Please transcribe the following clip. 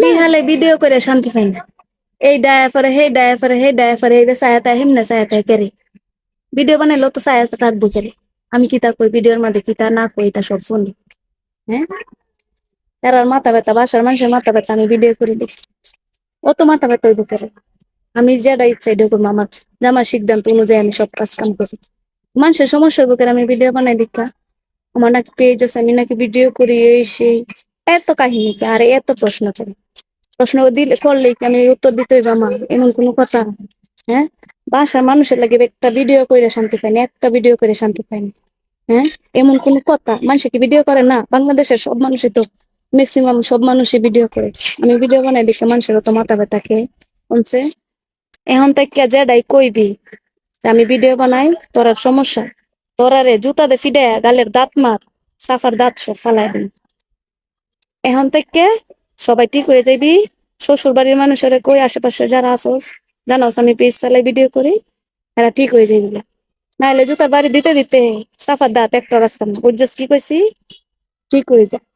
বিহালে video করে শান্তি পাই না। এই ডায়া পরে হে ডায়া পরে হে ডায়া পরে, এই সায়াতা হিমনে সায়াতা কেরে। ভিডিও বানাইলেও তো সায়াতা থাকব কেরে। আমি কিতা কই ভিডিওর মধ্যে কি তা না কই, তা সব শুনি। হ্যাঁ? তার আর মাথা ব্যথা, বাসার মানুষের মাথা ব্যথা, আমি ভিডিও করে দেখি। অত মাথা ব্যথা হইব কেরে? আমি যেটা ইচ্ছা এটা করব, আমার জামার সিদ্ধান্ত অনুযায়ী আমি সব কাজ কাম করি। মানুষের সমস্যা হইব কেরে, আমি ভিডিও বানাই দেখা। আমার নাকি পেজ আছে, আমি নাকি ভিডিও করি, এই সেই। এত কাহিনী কি? আর এত প্রশ্ন করে প্রশ্ন দিলে করলে কি আমি উত্তর দিতে হইব আমার? এমন কোনো কথা? হ্যাঁ? বাসার মানুষের লাগে একটা ভিডিও করে শান্তি পাইনি, একটা ভিডিও করে শান্তি পাইনি। হ্যাঁ? এমন কোন কথা? মানুষে কি ভিডিও করে? না, বাংলাদেশের সব মানুষই তো ম্যাক্সিমাম সব মানুষই ভিডিও করে। আমি ভিডিও বানাই দেখে মানুষের তো মাথা ব্যথা খেয়ে বলছে এখন থেকে যেটাই কইবি? যে আমি ভিডিও বানাই, তোর আর সমস্যা? তোরারে জুতা দে ফিডে গালের দাঁত মার, সাফার দাঁত সব ফালাই দিন এখন থেকে সবাই ঠিক হয়ে যাবি। শ্বশুর বাড়ির মানুষের কই আশেপাশে যারা আসোস জানোস আমি পেজ চালাই ভিডিও করি এরা ঠিক হয়ে যাবি। নাহলে জুতা বাড়ি দিতে দিতে সাফার দাঁত একটা রাখতাম বুঝছিস কি কইছি? ঠিক হয়ে যা।